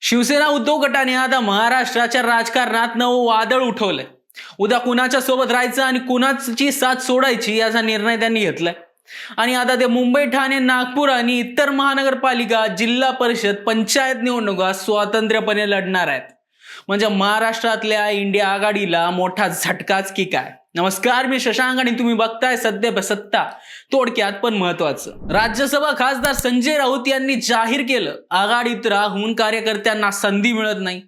शिवसेना उद्धव गटाने आता महाराष्ट्राच्या राजकारणात नवं वादळ उठवलंय. उद्या कुणाच्या सोबत राहायचं आणि कुणाची साथ सोडायची याचा निर्णय त्यांनी घेतलाय. आणि आता ते मुंबई ठाणे नागपूर आणि इतर महानगरपालिका जिल्हा परिषद पंचायत निवडणुका स्वातंत्र्यपणे लढणार आहेत. म्हणजे महाराष्ट्रातल्या इंडिया आघाडीला मोठा झटकाच की काय? नमस्कार मी शशांक आणि तुम्ही बघताय सध्या सत्ता. थोडक्यात पण महत्वाचं. राज्यसभा खासदार संजय राऊत यांनी जाहीर केलं आघाडीत राहून कार्यकर्त्यांना संधी मिळत नाही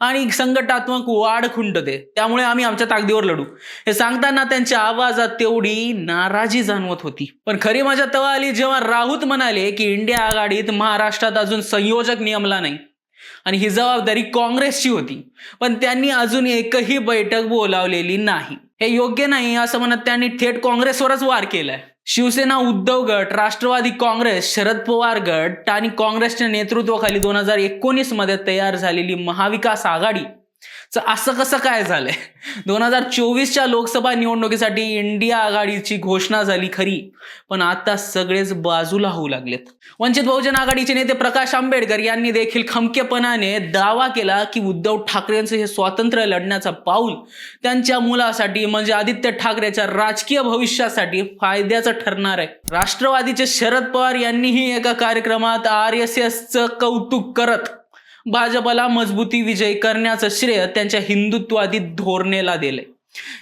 आणि संघटात्मक वाढ खुंटते. त्यामुळे आम्ही आमच्या ताकदीवर लढू. हे सांगताना त्यांच्या आवाजात तेवढी नाराजी जाणवत होती. पण खरी मजा तेव्हा आली जेव्हा राऊत म्हणाले की इंडिया आघाडीत महाराष्ट्रात अजून संयोजक नियमला नाही. आणि ही जबाबदारी काँग्रेसची होती. पण त्यांनी अजून एकही बैठक बोलावलेली नाही. हे योग्य नाही असं म्हणत त्यांनी थेट काँग्रेसवरच वार केलाय. शिवसेना उद्धव गट राष्ट्रवादी काँग्रेस शरद पवार गट आणि काँग्रेसच्या नेतृत्वाखाली दोन हजार एकोणीसमध्ये तयार झालेली महाविकास आघाडी असं कसं काय झालंय? दोन हजार चोवीसच्या लोकसभा निवडणुकीसाठी इंडिया आघाडीची घोषणा झाली खरी. पण आता सगळेच बाजूला होऊ लागलेत. वंचित बहुजन आघाडीचे नेते प्रकाश आंबेडकर यांनी देखील खमकेपणाने दावा केला की उद्धव ठाकरेंचं हे स्वातंत्र्य लढण्याचा पाऊल त्यांच्या मुलासाठी म्हणजे आदित्य ठाकरेच्या राजकीय भविष्यासाठी फायद्याचं ठरणार आहे. राष्ट्रवादीचे शरद पवार यांनीही एका कार्यक्रमात आर एस एसचं कौतुक करत भाजपला मजबूती विजय करण्याचं श्रेय त्यांच्या हिंदुत्वादी धोरणेला दिले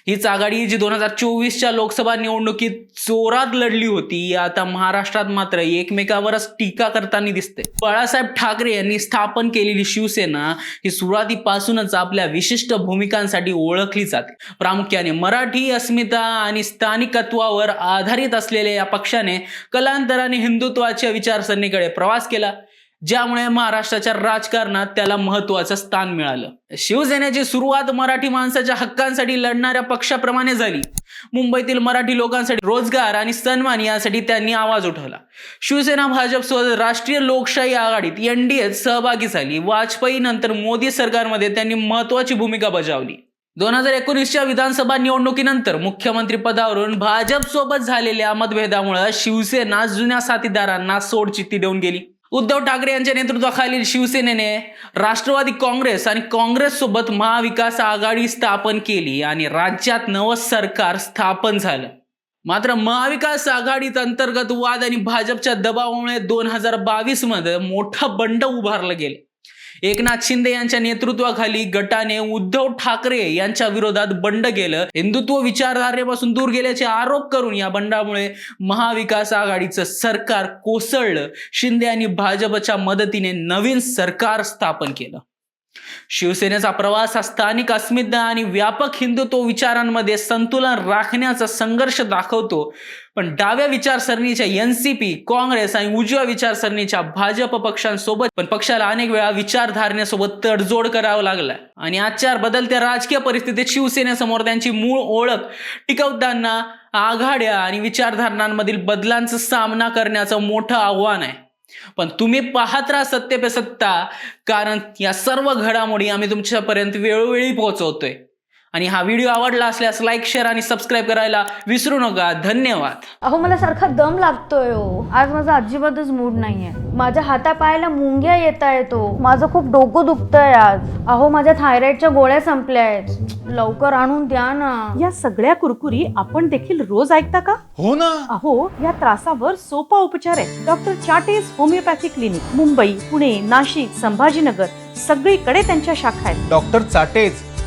हीच आघाडी जी दोन हजार चोवीसच्या लोकसभा निवडणुकीत जोरात लढली होती आता महाराष्ट्रात मात्र एकमेकावरच टीका करताना दिसते. बाळासाहेब ठाकरे यांनी स्थापन केलेली शिवसेना ही सुरुवातीपासूनच आपल्या विशिष्ट भूमिकांसाठी ओळखली जाते. प्रामुख्याने मराठी अस्मिता आणि स्थानिकत्वावर आधारित असलेल्या या पक्षाने कलांतराने हिंदुत्वाच्या विचारसरणीकडे प्रवास केला. ज्यामुळे महाराष्ट्राच्या राजकारणात त्याला महत्वाचं स्थान मिळालं. शिवसेनेची सुरुवात मराठी माणसाच्या हक्कांसाठी लढणाऱ्या पक्षाप्रमाणे झाली. मुंबईतील मराठी लोकांसाठी रोजगार आणि सन्मान यासाठी त्यांनी आवाज उठवला. शिवसेना भाजपसोबत राष्ट्रीय लोकशाही आघाडीत एनडीएत सहभागी झाली. वाजपेयी नंतर मोदी सरकारमध्ये त्यांनी महत्वाची भूमिका बजावली. दोन हजार एकोणीसच्या विधानसभा निवडणुकीनंतर मुख्यमंत्री पदावरून भाजप सोबत झालेल्या मतभेदामुळे शिवसेना जुन्या साथीदारांना सोडचिठ्ठी देऊन गेली. उद्धव ठाकरे यांच्या नेतृत्वाखालील शिवसेनेने राष्ट्रवादी काँग्रेस आणि काँग्रेस सोबत महाविकास आघाडी स्थापन केली आणि राज्यात नवं सरकार स्थापन झालं. मात्र महाविकास आघाडीत अंतर्गत वाद आणि भाजपच्या दबावामुळे दोन हजार बावीसमध्ये मोठा बंड उभारला गेला. एकनाथ शिंदे यांच्या नेतृत्वाखाली गटाने उद्धव ठाकरे यांच्या विरोधात बंड केलं. हिंदुत्व विचारधारेपासून दूर गेल्याचे आरोप करून या बंडामुळे महाविकास आघाडीचं सरकार कोसळलं. शिंदे यांनी भाजपच्या मदतीने नवीन सरकार स्थापन केलं. शिवसेनेचा प्रवास हा स्थानिक अस्मिता आणि व्यापक हिंदुत्व विचारांमध्ये संतुलन राखण्याचा संघर्ष दाखवतो. पण डाव्या विचारसरणीच्या एन सी पी काँग्रेस आणि उजव्या विचारसरणीच्या भाजप पक्षांसोबत पण पक्षाला अनेक वेळा विचारधारणेसोबत तडजोड करावं लागलाय. आणि आजच्या बदलत्या राजकीय परिस्थितीत शिवसेनेसमोर त्यांची मूळ ओळख टिकवताना आघाड्या आणि विचारधारणांमधील बदलांचा सामना करण्याचं मोठं आव्हान आहे. पण तुम्ही पाहत राहा सत्य पे सत्ता कारण या सर्व घडामोडी आम्ही तुमच्यापर्यंत वेळोवेळी पोहोचवतोय. आणि हा व्हिडिओ आवडला असल्यास लाईक शेअर आणि सबस्क्राईब करायला विसरू नका. धन्यवाद. अहो मला सारखा दम लागतोय हो. आज माझा अजिबातच मूड नाहीये. माझ्या हातापायाला मुंग्या येत आहेत हो माझं खूप डोकं दुखतंय आज. अहो माझ्या थायरॉइडच्या गोळ्या संपल्या आहेत. लवकर आणून द्या ना. या सगळ्या कुरकुरी आपण देखील रोज ऐकता का? हो ना. अहो या त्रासावर सोपा उपचार आहे डॉक्टर चाटेज होमिओपॅथी क्लिनिक मुंबई पुणे नाशिक संभाजीनगर सगळीकडे त्यांच्या शाखा आहेत. डॉक्टर चाटेज